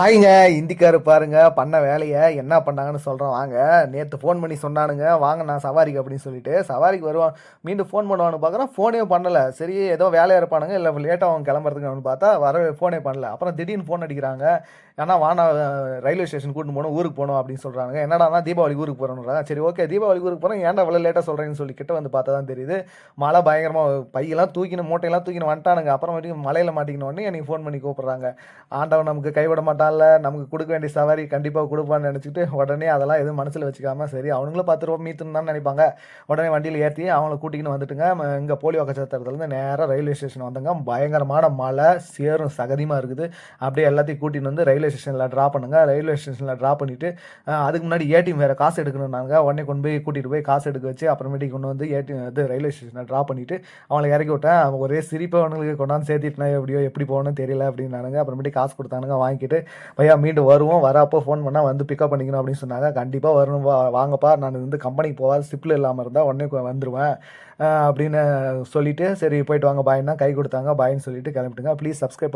ஹாய்ங்க இந்திக்காரு பாருங்க பண்ண வேலையை என்ன பண்ணாங்கன்னு சொல்கிறோம் வாங்க நேற்று ஃபோன் பண்ணி சொன்னானுங்க. வாங்க நான் சவாரிக்கு அப்படின்னு சொல்லிட்டு சவாரிக்கு வருவான். மீண்டும் ஃபோன் பண்ணுவான்னு பார்க்குறேன் ஃபோனே பண்ணலை. சரி ஏதோ வேலையாக இருப்பானுங்க இல்லை லேட்டாக அவங்க கிளம்புறதுக்கு பார்த்தா வரவே ஃபோனே பண்ணல. அப்புறம் திடீர்னு ஃபோன் அடிக்கிறாங்க. ஏன்னா வானா ரயில்வே ஸ்டேஷன் கூட்டிட்டு போகணும் ஊருக்கு போகணும் அப்படின்னு சொல்கிறாங்க என்னடா தீபாவளி ஊருக்கு போகிறோன்றாங்க சரி ஓகே தீபாவளி ஊருக்கு போகிறோம் ஏன்டா இவ்வளோ லேட்டாக சொல்கிறேன்னு சொல்லி கிட்ட வந்து பார்த்தா தான் தெரியுது. மழை பயங்கரமாக பையெல்லாம் தூக்கின மூட்டையெல்லாம் தூக்கின்னு வந்துட்டானுங்க. அப்புறம் வரைக்கும் மலையில் மாட்டிக்கின உடனே எனக்கு ஃபோன் பண்ணி கூப்பிட்றாங்க. ஆண்டவன் நமக்கு கைவிட மாட்டான். நாளில் நமக்கு கொடுக்க வேண்டிய சவாரி கண்டிப்பாக கொடுப்பான்னு நினச்சிட்டு உடனே அதெல்லாம் எதுவும் மனசில் வச்சுக்காம சரி அவங்களும் பத்து ரூபா மீத்துன்னு தான் நினைப்பாங்க. உடனே வண்டியில் ஏற்றி அவங்கள கூட்டிக்கின்னு வந்துட்டுங்க. இங்கே போலியோ கச்சத்திரத்துலேருந்து நேராக ரயில்வே ஸ்டேஷன் வந்தாங்க. பயங்கரமான மழை சேரும் சகதியமாக இருக்குது. அப்படியே எல்லாத்தையும் கூட்டின்னு வந்து ரயில்வே ஸ்டேஷனில் ட்ராப் பண்ணுங்க. ரயில்வே ஸ்டேஷனில் ட்ராப் பண்ணிவிட்டு அதுக்கு முன்னாடி ஏடிஎம் வேறு காசு எடுக்கணும்னாங்க. உடனே கொண்டு போய் கூட்டிகிட்டு போய் காசு எடுக்க வச்சு அப்புறமேட்டுக்கு கொண்டு வந்து ஏடிஎம் இது ரயில்வே ஸ்டேஷனில் ட்ராப் பண்ணிவிட்டு அவங்களை இறக்கி விட்டேன். ஒரே சிரிப்பை அவனுங்களுக்கு கொண்டாந்து சேர்த்திட்டுனா எப்படியோ எப்படி போகணும்னு தெரியல அப்படின்னானுங்க. அப்புறமேட்டு காசு கொடுத்தானுங்க. வாங்கிட்டு பையா மீண்டும் வருவோம். வரப்போ ஃபோன் பண்ணால் வந்து பிக்கப் பண்ணிக்கணும் அப்படின்னு சொன்னாங்க. கண்டிப்பாக வரணும். வா வாங்கப்பா. நான் வந்து கம்பெனிக்கு போவாது சிப்பில் இல்லாமல் இருந்தால் உடனே வந்துடுவேன் அப்படின்னு சொல்லிட்டு சரி போயிட்டு வாங்க. பாயின்னா கை கொடுத்தாங்க. பாயின்னு சொல்லிட்டு கிளம்பிட்டுங்க. Please subscribe